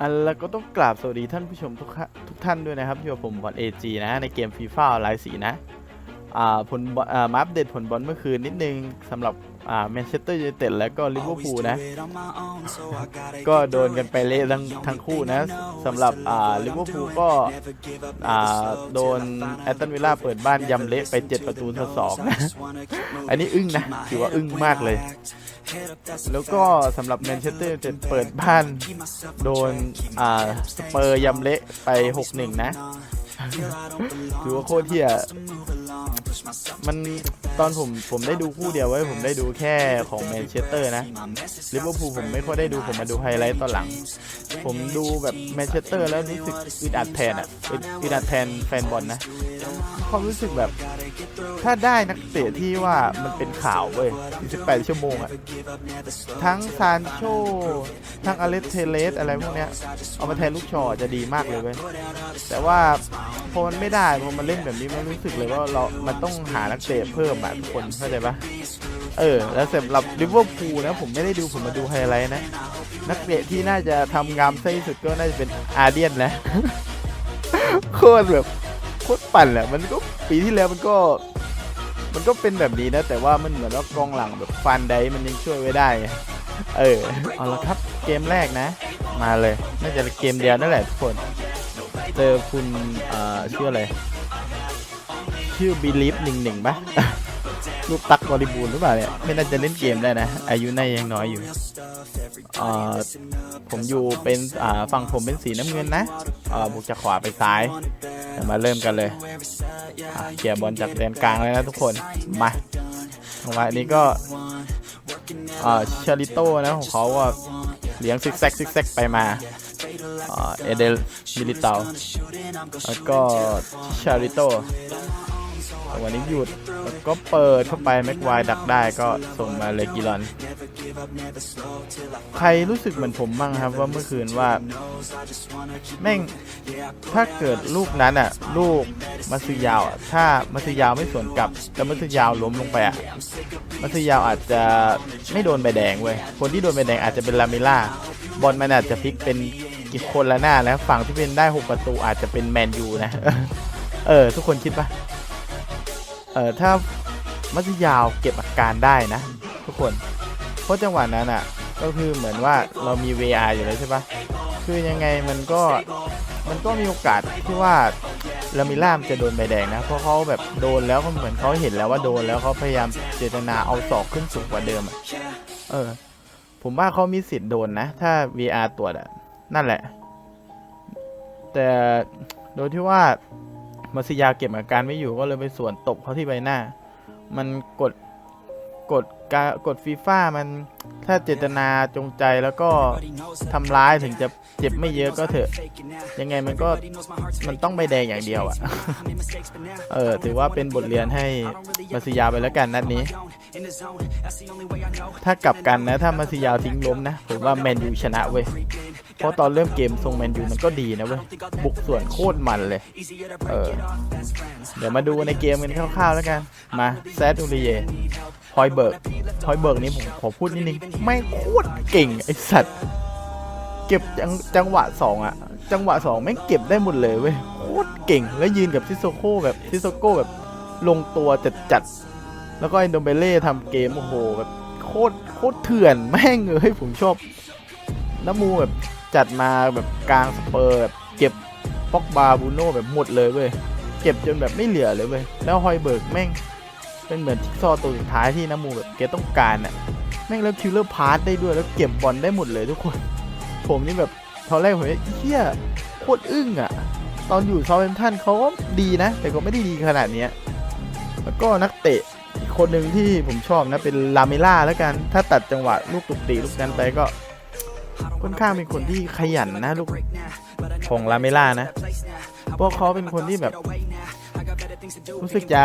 อันแล้วก็ต้องกราบสวัสดีท่านผู้ชมทุกท่านทุกท่านด้วยนะครับอยู่กับผมบอลเอจนะ ในเกมฟีฟ่าลายสีนะ อ่าผลอลอ่ามาอัปเดตผลบอลเมื่อคืนนิดนึงสำหรับ อ่าแมนเชสเตอร์ยูไนเต็ดและก็ลิเวอร์พูลนะ ก็โดนกันไปเละทั้งทั้งคู่นะสำหรับอ่าลิเวอร์พูลก็อ่าโดนแอตตันวิลล่าเปิดบ้านยำเละไป7ประตูต่อสองนะอันนี้อึ้งนะถือว่าอึ้งมากเลย แล้วก็สำหรับแมนเชสเตอร์จะเปิดบ้านโดนอ่าสเปอร์ยำเละไป 6-1 นะถือว่าโคตรเที่ย มันตอนผมผมได้ดูคู่เดียวไว้ยผมได้ดูแค่ของแมนเชสเตอร์นะลิเวอร์พูลผมไม่ค่อยได้ดูผมมาดูไฮไลท์ตอนหลัง ผมดูแบบแมนเชสเตอร์แล้วรู้สึกอึดอัดแทนอะอึดอัดแทนแฟนบอลนะความรู้สึกแบบถ้าได้นักเตะที่ว่ามันเป็นข่าวเว้ย48ชั่วโมงอะทั้งซานโช ทั้งอเลสเทเลสอะไรพวกเนี้ย เอามาแทนลูกชอจะดีมากเลยเว้ย แต่ว่าพอมันไม่ได้พอมันเล่นแบบนี้มันรู้สึกเลยว่าเรามันต้องหานักเตะเพิ่มอะทุกคนเข้าใจปะเออ แล้วสำหรับลิเวอร์พูลนะผมไม่ได้ดูผมมาดูไฮไลท์นะ นักเตะที่น่าจะทำงามไส้สุดก็น่าจะเป็นอาเดียนนะโคตรแบบโคตรปั่นแหละมันก็ปีที่แล้วมันก็ มันก็เป็นแบบนี้นะ แต่ว่ามันเหมือนว่ากองหลังแบบฟันไดมันยังช่วยไว้ได้เออเอาละครับเกมแรกนะ มาเลย น่าจะเกมเดียวนั่นแหละทุกคนเจอคุณเอ่อชื่ออะไร ชื่อบิลีฟหนึ่งหนึ่งปะลูกตักบริบูรณ์หรือเปล่าเนี่ยไม่น่าจะเล่นเกมได้นะ อายุน่ายังน้อยอยู่เอ่อผมอยู่เป็นอ่าฝั่งผมเป็นสีน้ำเงินนะเอ่อบุกจากขวาไปซ้ายเดี๋ยวมาเริ่มกันเลยอะเคลียร์บอลจากแดนกลางเลยนะทุกคน มาจังหวะนี้ก็เอ่อชาริโต้นะของเขาว่าเลี้ยงซิกแซกซิกแซกไปมาเอ่อเอเดลมิลิเตาแล้วก็ชาริโต้ วันนี้หยุดแล้วก็เปิดเข้าไปแม็กไวดักได้ก็ส่งมาเลยกิลอน ใครรู้สึกเหมือนผมบ้างครับว่าเมื่อคืนว่า แม่งถ้าเกิดลูกนั้นอะ ลูกมัสยาวอะถ้ามัสยาวไม่สวนกลับแล้วมัสยาวล้มลงไปอะมัสยาวอาจจะไม่โดนใบแดงเว้ยคนที่โดนใบแดงอาจจะเป็นลามิล่าบอลมันอาจจะพลิกเป็นกี่คนละหน้าแล้วฝั่งที่เป็นได้หกประตูอาจจะเป็นแมนยูนะ เออ ทุกคนคิดปะ เอ่อถ้ามัธยาวเก็บอาการได้นะ ทุกคนเพราะจังหวะนั้นอะก็คือเหมือนว่าเรามี VR อยู่แล้วใช่ปะคือยังไงมันก็มันก็มีโอกาสที่ว่าลามิล่ามจะโดนใบแดงนะ เพราะเขาแบบโดนแล้วก็เหมือนเขาเห็นแล้วว่าโดนแล้วเขาพยายามเจตนาเอาศอกขึ้นสูงกว่าเดิมอะเออ ผมว่าเขามีสิทธิ์โดนนะ ถ้า VR ตรวจอะนั่นแหละ แต่โดยที่ว่า มาซิยาเก็บอาการไม่อยู่ก็เลยไปสวนตบเขาที่ใบหน้า มันกดกดกากดฟีฟ่ามันถ้าเจตนาจงใจแล้วก็ทำร้ายถึงจะเจ็บไม่เยอะก็เถอะ ยังไงมันก็มันต้องใบแดงอย่างเดียวอะ เออ ถือว่าเป็นบทเรียนให้มาซิยาไปแล้วกันนัดนี้ ถ้ากลับกันนะ ถ้ามาซิยาทิ้งล้มนะ ผมว่าแมนยูชนะเว้ย เพราะตอนเริ่มเกมทรงแมนยูมันก็ดีนะเว้ย บุกส่วนโคตรมันเลย เออ เดี๋ยวมาดูในเกมกันคร่าวๆแล้วกัน มาแซดอูริเยฮอยเบิร์กฮอยเบิร์กนี่ผมขอพูดนิดนึงไม่โคตรเก่งไอสัตว์ เก็บจังจังหวะสองอะจังหวะสองแม่งเก็บได้หมดเลยเว้ย โคตรเก่ง แล้วยืนกับซิโซโก้แบบซิโซโก้แบบลงตัวจัดจัดๆแล้วก็ไอโดเบเล่ทำเกมโอ้โหแบบโคตรโคตรเถื่อนแม่งเลยผมชอบน้ำมูแบบ จัดมาแบบกลางสเปอร์แบบเก็บป็อกบาบูโน่แบบหมดเลยเว้ย เก็บจนแบบไม่เหลือเลยเว้ย แล้วฮอยเบิร์กแม่ง เป็นเหมือนทิกซอตัวสุดท้ายที่น้ำมูแบบแกต้องการอะแม่งแล้วคิลเลอร์พาร์ทได้ด้วยแล้วเก็บบอลได้หมดเลยทุกคน ผมนี่แบบตอนแรกผมว่าเฮียโคตรอึ้งอะตอนอยู่ซาเวนทันเขาก็ดีนะ แต่ก็ไม่ได้ดีขนาดเนี้ยแล้วก็นักเตะอีกคนหนึ่งที่ผมชอบนะเป็นลาเมล่าแล้วกัน ถ้าตัดจังหวะลูกตุกตีลูกนั้นไปก็ ค่อนข้างเป็นคนที่ขยันนะลูกของลาเมล่านะเพราะเขาเป็นคนที่แบบ รู้สึกจะ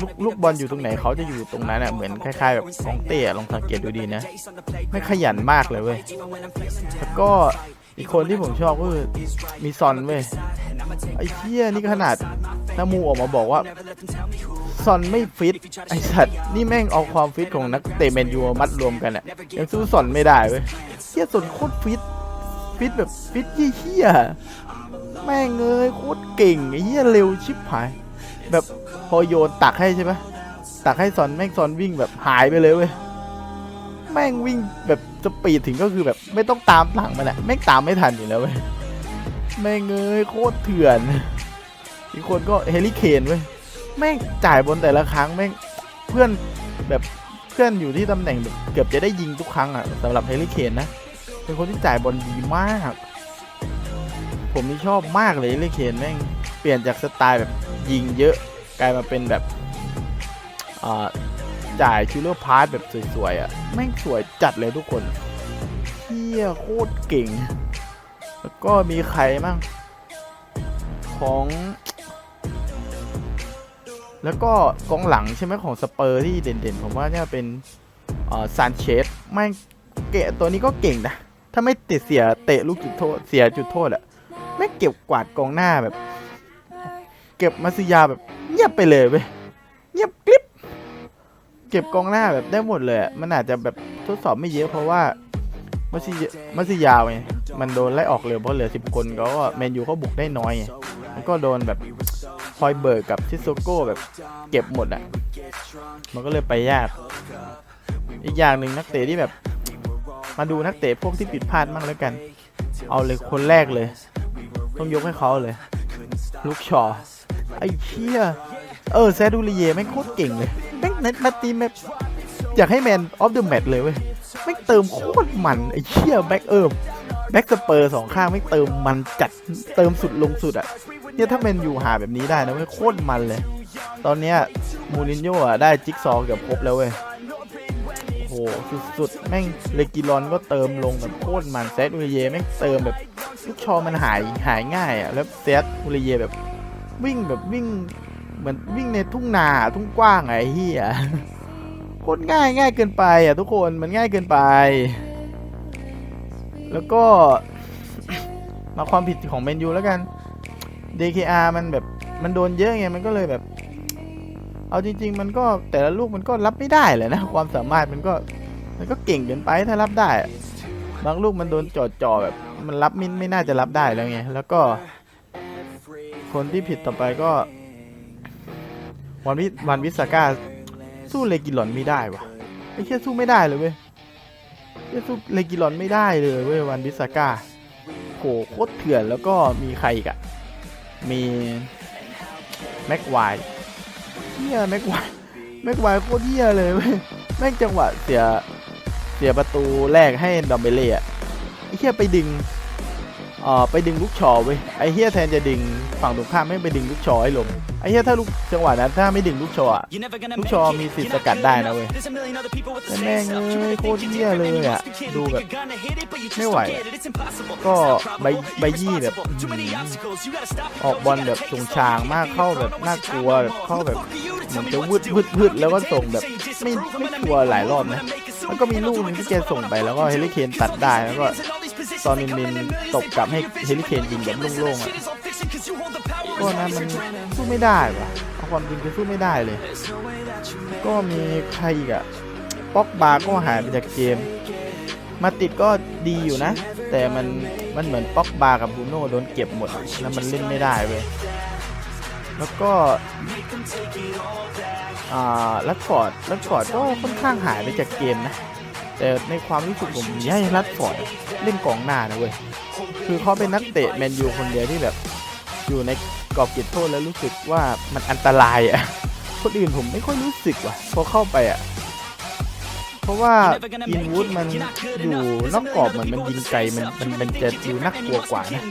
ลูกลูกบอลอยู่ตรงไหนเขาจะอยู่ตรงนั้นอะเหมือนคล้ายๆแบบกองเต้อะลองสังเกตดูดีนะ ไม่ขยันมากเลยเว้ยแล้วก็อีกคนที่ผมชอบก็คือมีซอนเว้ยไอ้เชี่ยนี่ขนาดนามูออกมาบอกว่าซอนไม่ฟิตไอ้สัตว์นี่แม่งเอาความฟิตของนักเตะแมนยูมามัดรวมกันอะยังสู้ซอนไม่ได้เว้ยเชี่ยซอนโคตรฟิตฟิตแบบฟิตเฮี้ยแม่งเอ้ยโคตรเก่งไอ้เหี้ยเร็วชิบหาย แบบพอโยนตักให้ใช่ไหมตักให้ซอนแม่งซอนวิ่งแบบหายไปเลยเว้ยแม่งวิ่งแบบสปีดถึงก็คือแบบไม่ต้องตามหลังมันอะแม่งตามไม่ทันอยู่แล้วเว้ยแม่งเอ้ยโคตรเถื่อน อีกคนก็เฮลิเคนเว้ยแม่งจ่ายบนแต่ละครั้งแม่งเพื่อนแบบเพื่อนอยู่ที่ตำแหน่งเกือบจะได้ยิงทุกครั้งอะสำหรับเฮลิเคนนะ เป็นคนที่จ่ายบอลดีมาก ผมนี่ชอบมากเลยเลิเคนแม่งเปลี่ยนจากสไตล์แบบยิงเยอะกลายมาเป็นแบบจ่ายคิลเลอร์พาร์ทแบบสวยๆอะ่ะแม่งสวยจัดเลยทุกคนเฮียโคตรเก่ง แล้วก็มีใครมั่งของแล้วก็กองหลังใช่ไหมของสเปอร์ที่เด่นๆ ผมว่าเนี่ยเป็นซานเชสแม่งเกะตัวนี้ก็เก่งนะ ถ้าไม่ติดเสียเตะลูกจุดโทษเสียจุดโทษอะแม่งเก็บกวาดกองหน้าแบบ เก็บมาซิยาแบบ เงียบไปเลยเว้ยเงียบกริบเก็บกองหน้าแบบได้หมดเลยมันอาจจะแบบทดสอบไม่เยอะเพราะว่ามาซิมาซิยาไงมันโดนไล่ออกเลยเพราะเหลือสิบคนเขาก็แมนยูเขาบุกได้น้อยไงมันก็โดนแบบคอยเบิร์กกับทิโซโก้แบบเก็บหมดอะมันก็เลยไปยาก อีกอย่างหนึ่งนักเตะที่แบบ มาดูนักเตะพวกที่ผิดพลาดมั่งแล้วกัน เอาเลยคนแรกเลย ต้องยกให้เขาเลย ลูกชอไอ้เชี่ยเออแซดูริเย่แม่งโคตรเก่งเลยแม่งในมาตีมแบบอยากให้แมนออฟเดอะแมตเลยเว้ยแม่งเติมโคตรมันไอ้เชี่ยแบ็กเอิมแบ็กสเปอร์สองข้างแม่งเติมมันจัดเติมสุดลงสุดอะเนี่ยถ้าแมนอยู่หาแบบนี้ได้นะเว้ยโคตรมันเลย ตอนเนี้ยมูรินโญ่อะได้จิ๊กซอว์เกือบครบแล้วเว้ย สุดๆ แม่งเลกิลอนก็เติมลงแบบโคตรมันแซดอุริเยแม่งเติมแบบลูกชอมันหายหายง่ายอะแล้วแซดอุริเยแบบวิ่งแบบวิ่งเหมือนวิ่งในทุ่งนาทุ่งกว้างไอ้เหี้ยโคตรง่ายง่ายเกินไปอะทุกคนมันง่ายเกินไป แล้วก็มาความผิดของเมนยูแล้วกัน DKR มันแบบมันโดนเยอะไงมันก็เลยแบบ เอาจริง ๆ มันก็แต่ละลูกมันก็รับไม่ได้แหละนะ ความสามารถมันก็มันก็เก่งเกินไปถ้ารับได้ บางลูกมันโดนจ่อจ่อแบบ มันรับไม่ไม่น่าจะรับได้แล้วไงแล้วก็ คนที่ผิดต่อไปก็วันวิวันวิสาก้าสู้เลกิลอนไม่ได้วะไอ้แค่สู้ไม่ได้เลยเว้ยไอ้สู้เลกิลอนไม่ได้เลยเว้ยวันวิสาก้าโหโคตรเถื่อนแล้วก็มีใครอีกอะมีแม็กไว เฮียแม็กไวแม็กไวโคตรเฮียเลยแม่งจังหวะเสียเสียประตูแรกให้ดอมเบเล่อะเฮียไปดึง เอ่อไปดึงลูกชอเว้ยไอ้เฮียแทนจะดึงฝั่งตรงข้ามไม่งไปดึงลูกชอให้ลงไอ้เฮียถ้าลูกจังหวะนั้นถ้าไม่ดึงลูกชออะลูกชอมีสิทธิ์สกัดได้นะเว้ยแต่แต่แม่แม่งงเอ้เอ้ยยโคโคตตรรเหี้เหี้ยยเลเลยยอะอะดูดูแบแบบบไม่ไม่ไหไหววอะก็ก็ใบใบใบยี่แบบอื้อหือออกบอลแบบชงชางมากเข้าแบบน่ากลัวแบบเข้าแบบเหมือนจะวืดวืดวืดแล้วก็ส่งแบบไม่ไม่ชัวร์หลายรอบนะแล้วก็มีลูกหนึงที่แกส่งไปแล้วก็เฮลิเคนตัดได้แล้วก็ ตอนนินนินตบกลับให้เฮลิเคนยิงแบบโล่งๆอะก็นะมันสู้ไม่ได้ว่ะเอาความจริงคือสู้ไม่ได้เลย ก็มีใครอีกอะป๊อกบาร์ก็หายไปจากเกม มาติดก็ดีอยู่นะ แต่มันมันเหมือนป๊อกบาร์กับบูโน่โดนเก็บหมด แล้วมันเล่นไม่ได้เว้ยแล้วก็อ่าลัดฟอร์ดลัดฟอร์ดก็ค่อนข้างหายไปจากเกมนะ แต่ในความรู้สึกผมอยากให้ลัดฟอร์ดเล่นกองหน้านะเว้ยคือเขาเป็นนักเตะแมนยูคนเดียวที่แบบ อยู่ในกรอบเขตโทษแล้วรู้สึกว่ามันอันตรายอะคนอื่นผมไม่ค่อยรู้สึกว่ะพอเข้าไปอะ เพราะว่าอินวูดมันอยู่นอกกรอบเหมือนมันยิงไกลมันมันมันจะดูน่ากลัวกว่านะ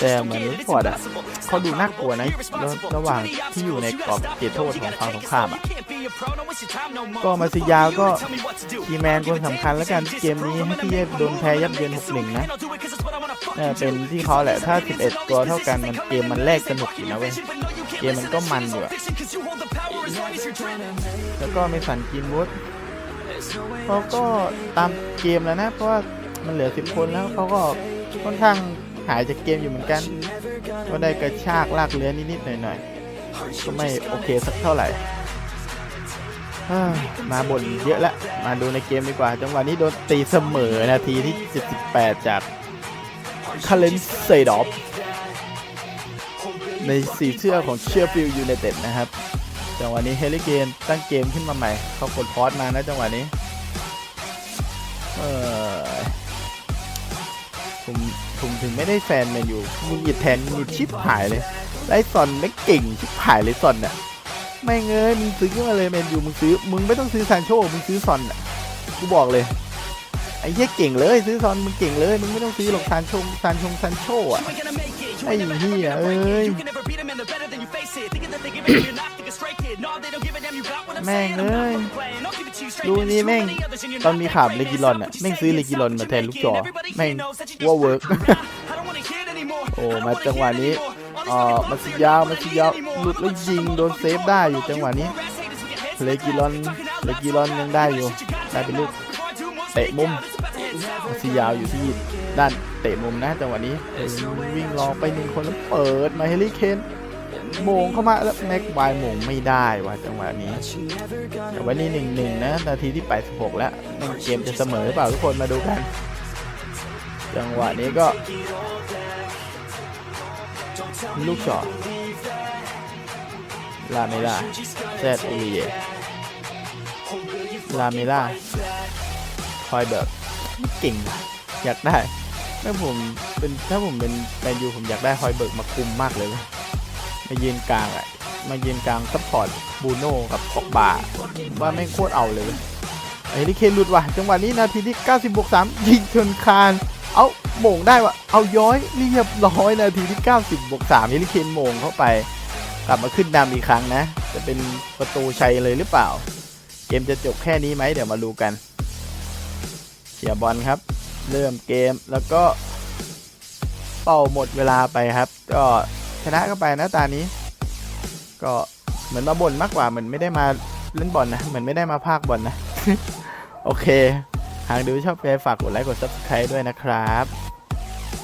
แต่เหมือนลูกฟอร์ดอะเขาดูน่ากลัวนะระระหว่างที่อยู่ในกรอบเขตโทษของฝั่งตรงข้ามอะก็มาซิยาก็คีแมนคนสำคัญแล้วกันเกมนี้ที่โดนแพ้ยับเยิน6-1นะน่าจะเป็นที่เขาแหละถ้า 11 ตัวเท่ากันมันเกมมันแรกสนุกอยู่นะเว้ยเกมมันก็มันอยู่แล้วก็ไมีสันกินวูด เขาก็ตามเกมแล้วนะ เพราะว่ามันเหลือ 10 คนแล้วเขาก็ค่อนข้างหายจากเกมอยู่เหมือนกัน ก็ได้กระชากลากเลื้อนนิดๆหน่อยๆ ก็ไม่โอเคสักเท่าไหร่ มาบ่นเยอะแล้ว มาดูในเกมดีกว่า จังหวะนี้โดนตีเสมอนาทีที่ 78 จากคาเลนเซดอฟในสีเสื้อของเชียร์ฟิลยูไนเต็ดนะครับ จังหวะนี้เฮลิเกนตั้งเกมขึ้นมาใหม่ เขากดพอสมานะจังหวะนี้ เออผมผมถึงไม่ได้แฟนแมนอยู่มึงหยิดแทนมึงหยิดชิปหายเลยไล่ซอนไม่เก่งชิปหายเลยซอนน่ะไม่เงยมึงซื้อขึ้นมาเลยแมนยูมึงซื้อมึงไม่ต้องซื้อซานโชมึงซื้อซอนน่ะกูบอกเลยไอ้เหี้ยเก่งเลยซื้อซอนมึงเก่งเลยมึงไม่ต้องซื้อหรอกซานโชซานชงซานโชอะไอ้เหี้ยเอ้ย แม่งเอ้ยดูนี่แม่ง ตอนมีข่าวเลกิลอนอะแม่งซื้อเลกิลอนมาแทนลูกจอ แม่งว่าเวิร์กโอ้มาจังหวะนี้อ่ามาสิยาวมาสิยาวหลุดแล้วยิงโดนเซฟได้อยู่จังหวะนี้เลกิลอนเลกิลอนยังได้อยู่ได้เป็นลูกเตะมุมมาสิยาวอยู่ที่ด้านเตะมุมนะจังหวะนี้เออวิ่งรอไปหนึ่งคนแล้วเปิดมาเฮลิเคน โมงเข้ามาแล้วแม็กไวายโมงไม่ได้ว่ะจังหวะนี้แต่วันนี้หนึ่งหนึ่งนะนาทีที่ 86 แล้วเกมจะเสมอหรือเปล่าทุกคนมาดูกัน จังหวะนี้ก็ ลูกช็อตลาเมล่าแซดเอเยลาเมล่าคอยแบบเก่ง อยากได้ถ้าผมเป็นถ้าผมเป็นแมนยูผมอยากได้ฮอยเบิร์กมาคุมมากเลยเว้ย มายืนกลางอะมายืนกลางซัพพอร์ตบูโน่กับปอกบาว่าไม่โคตรเอาเลยไอ้ที่เคนหลุดว่ะจังหวะนี้นาทีที่ 90บวก3ยิงชนคานเอาโมงได้ว่ะเอาย้อยเรียบร้อยนาทีที่ 90บวก3เฮลิเคนโมงเข้าไป กลับมาขึ้นนำอีกครั้งนะ จะเป็นประตูชัยเลยหรือเปล่า เกมจะจบแค่นี้ไหมเดี๋ยวมาดูกันเขียบอลครับ เริ่มเกมแล้วก็เป่าหมดเวลาไปครับ ก็ ชนะก็ไปนะตานี้ ก็เหมือนมาบ่นมากกว่าเหมือนไม่ได้มาเล่นบอลนะเหมือนไม่ได้มาภาคบอลนะ โอเค หากดูชอบไปฝากกดไลค์กด subscribe ด้วยนะครับ